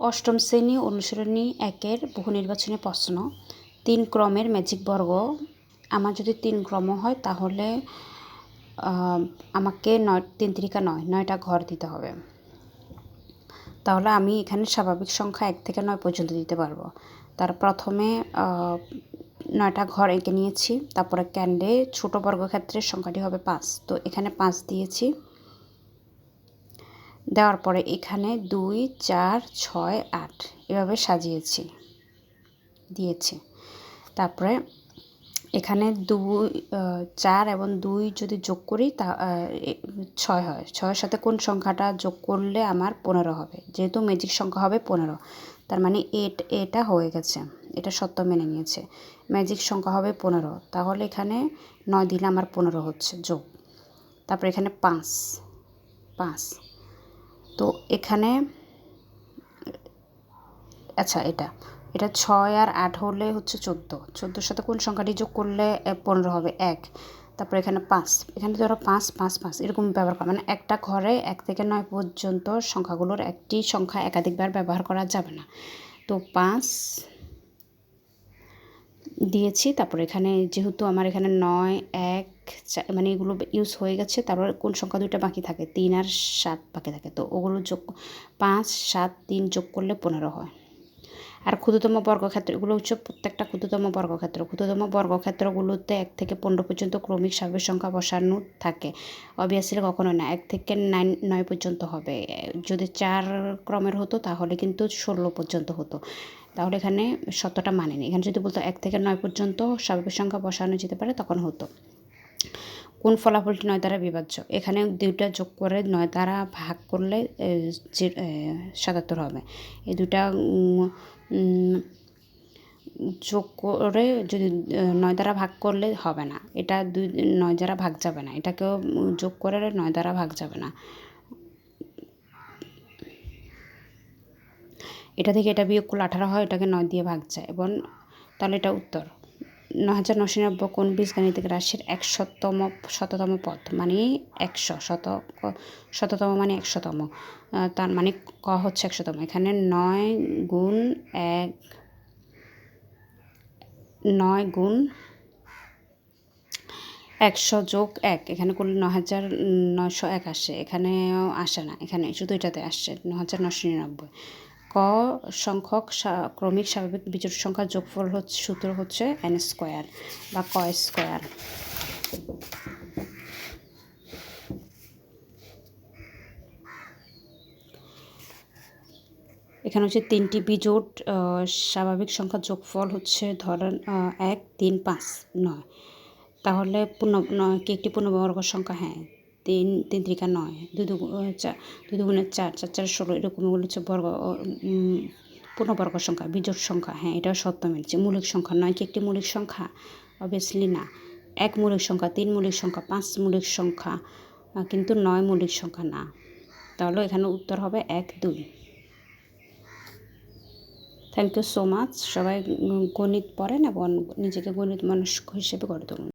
অষ্টম শ্রেণি অনুসরণী একের বহু নির্বাচনী প্রশ্ন, তিন ক্রমের ম্যাজিক বর্গ। আমার যদি তিন ক্রম হয় তাহলে আমাকে নয়, তিন তিরিকা নয়, নয়টা ঘর দিতে হবে। তাহলে আমি এখানে স্বাভাবিক সংখ্যা এক থেকে নয় পর্যন্ত দিতে পারব। তার প্রথমে নয়টা ঘর এঁকে নিয়েছি, তারপরে ক্যান্ডে ছোটো বর্গক্ষেত্রের সংখ্যাটি হবে পাঁচ। তো এখানে পাঁচ দিয়েছি। দেওয়ার পরে এখানে দুই, চার, ছয়, আট এভাবে সাজিয়েছি, দিয়েছি। তারপরে এখানে দুই চার এবং দুই যদি যোগ করি তা ছয় হয়। ছয়ের সাথে কোন সংখ্যাটা যোগ করলে আমার পনেরো হবে? যেহেতু ম্যাজিক সংখ্যা হবে পনেরো, তার মানে এট, এটা হয়ে গেছে। এটা সত্য মেনে নিয়েছে। ম্যাজিক সংখ্যা হবে পনেরো, তাহলে এখানে নয় দিলে আমার পনেরো হচ্ছে যোগ। তারপর এখানে পাঁচ পাঁচ। তো এখানে আচ্ছা এটা এটা ছয় আর আট হলে হচ্ছে চোদ্দ। চোদ্দোর সাথে কোন সংখ্যাটি যোগ করলে পনেরো হবে? এক। তারপর এখানে পাঁচ। এখানে ধরো পাঁচ পাঁচ পাঁচ, এরকম ব্যবহার করা। মানে একটা ঘরে এক থেকে নয় পর্যন্ত সংখ্যাগুলোর একটি সংখ্যা একাধিকবার ব্যবহার করা যাবে না। তো পাঁচ দিয়েছি। তারপর এখানে যেহেতু আমার এখানে নয়, এক মানে এগুলো ইউজ হয়ে গেছে, তারপর কোন সংখ্যা দুইটা বাকি থাকে? তিন আর সাত বাকি থাকে। তো ওগুলো যোগ, পাঁচ, সাত, তিন যোগ করলে পনেরো হয়। আর ক্ষুদ্রতম বর্গক্ষেত্র, এগুলো হচ্ছে প্রত্যেকটা ক্ষুদ্রতম বর্গক্ষেত্র। ক্ষুদ্রতম বর্গক্ষেত্রগুলোতে এক থেকে পনেরো পর্যন্ত ক্রমিক স্বাভাবিক সংখ্যা বসানো থাকে। অবভিয়াসলি কখনো না, এক থেকে নাইন, নয় পর্যন্ত হবে। যদি চার ক্রমের হতো, তাহলে কিন্তু ষোলো পর্যন্ত হতো। তাহলে এখানে শতটা মানেনি এখানে যদি বলতো এক থেকে নয় পর্যন্ত স্বাভাবিক সংখ্যা বসানো যেতে পারে, তখন হতো। কোন ফলাফলটি নয় দ্বারা বিভাজ্য। এখানে দুইটা যোগ করে নয় দ্বারা ভাগ করলে সাতাত্তর হবে। এই দুটা যোগ করে যদি নয় দ্বারা ভাগ করলে হবে না। এটা দুই, নয় দ্বারা ভাগ যাবে না। এটাকেও যোগ করে নয় দ্বারা ভাগ যাবে না। এটা থেকে এটা বিয়োগ করলে আঠারো হয়, এটাকে নয় দিয়ে ভাগ যায়। এবং তাহলে এটা উত্তর। হাজার নশো নব্বই কোন বীজগাণিতিক রাশির একশতম, শততম পদ? মানে একশো, শত শততম মানে একশোতম। তার মানে ক হচ্ছে একশোতম। এখানে নয় গুণ এক, নয় গুণ একশো যোগ এক। এখানে করলে ন হাজার নশো এক আসে। এখানেও আসে না। এখানে শুধু এটাতে আসছে ন হাজার নশো নিরানব্বই। ক সংখ্যক ক্রমিক স্বাভাবিক বিজোড় সংখ্যার যোগফল হচ্ছে, সূত্র হচ্ছে এন স্কোয়ার বা ক স্কোয়ার এখানে হচ্ছে তিনটি বিজোট স্বাভাবিক সংখ্যার যোগফল হচ্ছে ধরেন এক, তিন, পাঁচ, নয়। তাহলে পূর্ণ কি একটি পূর্ণবর্গ সংখ্যা? হ্যাঁ তিন তিন ত্রিকা নয়। দুই দু চার দুই দুগুণের চার চার চার, ষোলো, এরকম এগুলো হচ্ছে বর্গ পূর্ণবর্গ সংখ্যা বিজোট সংখ্যা। হ্যাঁ এটাও সত্য মিলছে। মৌলিক সংখ্যা নয় কি একটি মৌলিক সংখ্যা? অবভিয়াসলি না। এক মৌলিক সংখ্যা, তিন মৌলিক সংখ্যা, পাঁচ মৌলিক সংখ্যা কিন্তু নয় মৌলিক সংখ্যা না। তাহলে এখানে উত্তর হবে এক, দুই। থ্যাংক ইউ সো মাচ সবাই গণিত পড়েন এবং নিজেকে গণিত মানুষ হিসেবে গড়ে তুলুন।